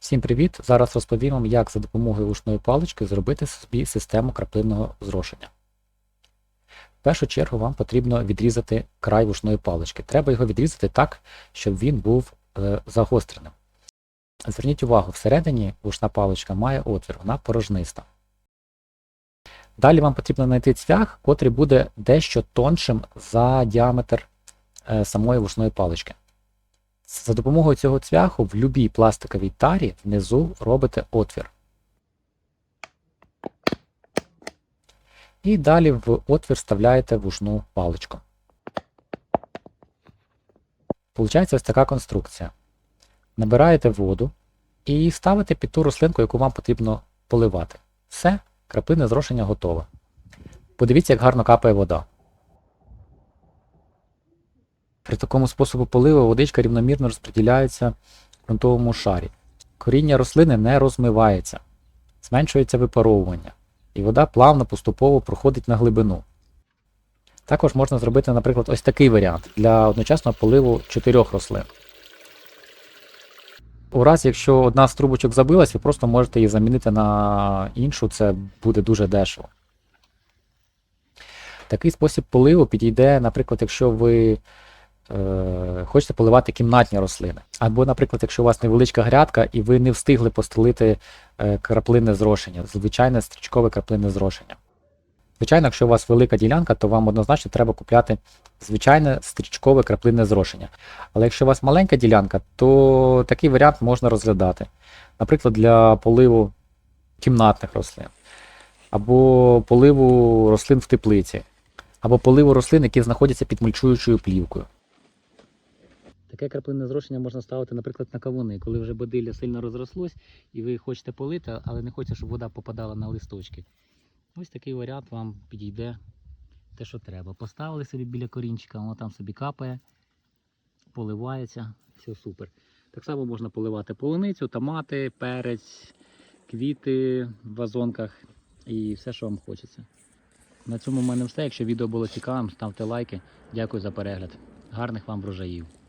Всім привіт! Зараз розповім вам, як за допомогою ушної палички зробити собі систему краплинного зрошення. В першу чергу вам потрібно відрізати край вушної палички. Треба його відрізати так, щоб він був е, загостреним. Зверніть увагу, всередині вушна паличка має отвір, вона порожниста. Далі вам потрібно знайти цвях, котрий буде дещо тоншим за діаметр е, самої вушної палички. За допомогою цього цвяху в любій пластиковій тарі внизу робите отвір. І далі в отвір вставляєте вушну паличку. Получається ось така конструкція. Набираєте воду і ставите під ту рослинку, яку вам потрібно поливати. Все, краплине зрошення готове. Подивіться, як гарно капає вода. При такому способу поливу водичка рівномірно розподіляється в ґрунтовому шарі. Коріння рослини не розмивається, зменшується випаровування, і вода плавно поступово проходить на глибину. Також можна зробити, наприклад, ось такий варіант для одночасного поливу чотирьох рослин. У разі, якщо одна з трубочок забилась, ви просто можете її замінити на іншу, це буде дуже дешево. Такий спосіб поливу підійде, наприклад, якщо ви хочете поливати кімнатні рослини. Або, наприклад, якщо у вас невеличка грядка і ви не встигли постелити е, краплинне зрошення, звичайне стрічкове краплинне зрошення. Звичайно, якщо у вас велика ділянка, то вам однозначно треба купляти звичайне стрічкове краплинне зрошення. Але якщо у вас маленька ділянка, то такий варіант можна розглядати. Наприклад, для поливу кімнатних рослин, або поливу рослин в теплиці, або поливу рослин, які знаходяться під мульчуючою плівкою. Таке краплинне зрошення можна ставити, наприклад, на кавуни, коли вже бодилля сильно розрослось, і ви хочете полити, але не хочете, щоб вода попадала на листочки. Ось такий варіант вам підійде те, що треба. Поставили собі біля корінчика, воно там собі капає, поливається, все супер. Так само можна поливати полуницю, томати, перець, квіти в вазонках і все, що вам хочеться. На цьому в мене все. Якщо відео було цікавим, ставте лайки. Дякую за перегляд. Гарних вам врожаїв!